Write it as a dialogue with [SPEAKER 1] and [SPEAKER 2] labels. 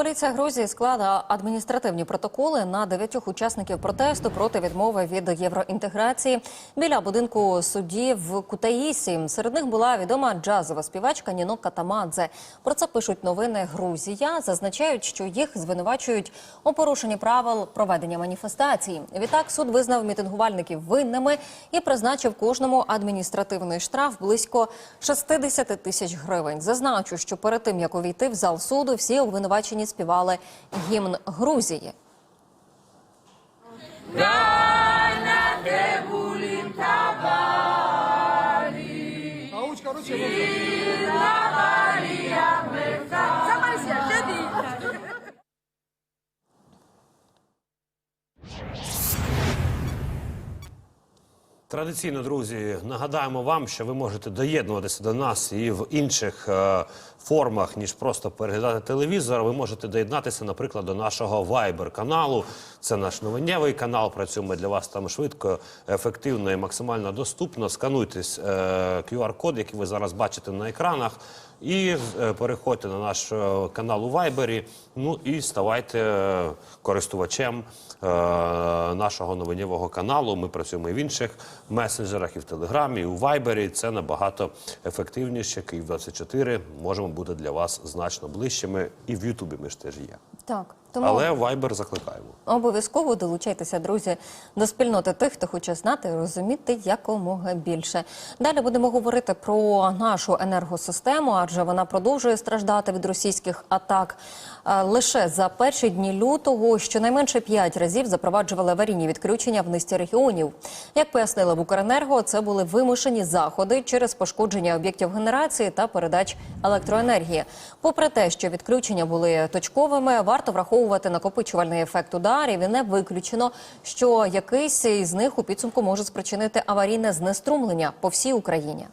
[SPEAKER 1] Поліція Грузії склала адміністративні протоколи на дев'ятьох учасників протесту проти відмови від євроінтеграції біля будинку судді в Кутаїсі. Серед них була відома джазова співачка Ніно Катамадзе. Про це пишуть новини Грузія. Зазначають, що їх звинувачують у порушенні правил проведення маніфестацій. Відтак суд визнав мітингувальників винними і призначив кожному адміністративний штраф близько 60 тисяч гривень. Зазначу, що перед тим як увійти в зал суду, всі обвинувачені співали гімн Грузії.
[SPEAKER 2] Традиційно, друзі, нагадаємо вам, що ви можете доєднуватися до нас і в інших е, формах, ніж просто переглядати телевізор. Ви можете доєднатися, наприклад, до нашого Viber каналу. Це наш новиннєвий канал. Працюємо для вас там швидко, ефективно і максимально доступно. Скануйтесь е, QR-код, який ви зараз бачите на екранах. І е, переходьте на наш е, канал у Вайбері. Ну і ставайте е, користувачем е, нашого новинєвого каналу. Ми працюємо і в інших месенджерах, і в Телеграмі, і у Вайбері. Це набагато ефективніше. Київ 24 можемо бути для вас значно ближчими. І в Ютубі ми ж теж є.
[SPEAKER 1] Так, тому
[SPEAKER 2] Але Вайбер закликаємо.
[SPEAKER 1] Обов'язково долучайтеся, друзі, до спільноти тих, хто хоче знати і розуміти якомога більше. Далі будемо говорити про нашу енергосистему, адже вона продовжує страждати від російських атак. Е, Лише за перші дні лютого щонайменше п'ять разів запроваджували аварійні відключення в низці регіонів. Як пояснили в Укренерго, це були вимушені заходи через пошкодження об'єктів генерації та передач електроенергії. Попри те, що відключення були точковими, варто враховувати накопичувальний ефект ударів і не виключено, що якийсь із них у підсумку може спричинити аварійне знеструмлення по всій Україні.